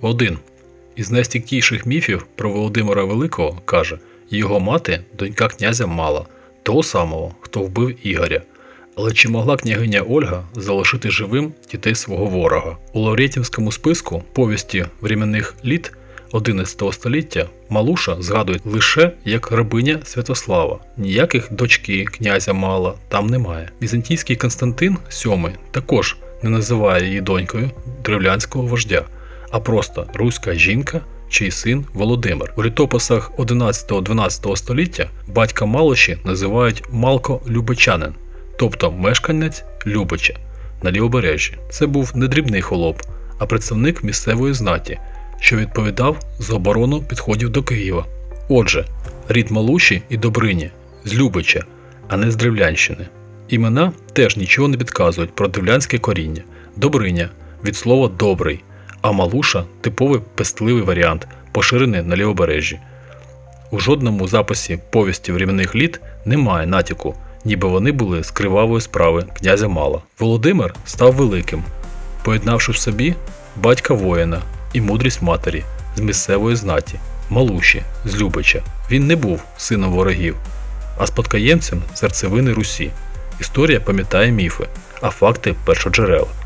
Один із найстійкіших міфів про Володимира Великого каже, його мати донька князя Мала, того самого, хто вбив Ігоря. Але чи могла княгиня Ольга залишити живим дітей свого ворога? У Лаврєтівському списку повісті временних літ 11 століття Малуша згадують лише як рабиня Святослава. Ніяких дочки князя Мала там немає. Візантійський Константин VII також не називає її донькою древлянського вождя, а просто руська жінка, чий син Володимир. У літописах 11-12 століття батька Малоші називають Малко Любичанин, тобто мешканець Любича на лівобережжі. Це був не дрібний холоп, а представник місцевої знаті, що відповідав за оборону підходів до Києва. Отже, рід Малуші і Добрині з Любича, а не з Древлянщини. Імена теж нічого не підказують про древлянське коріння. Добриня від слова добрий, а Малуша типовий пестливий варіант, поширений на лівобережжі. У жодному записі повісті временних літ немає натяку, ніби вони були з кривавої справи князя Мала. Володимир став великим, поєднавши в собі батька воїна і мудрість матері з місцевої знаті, Малуші з Любича. Він не був сином ворогів, а спадкоємцем серцевини Русі. Історія пам'ятає міфи, а факти першоджерела.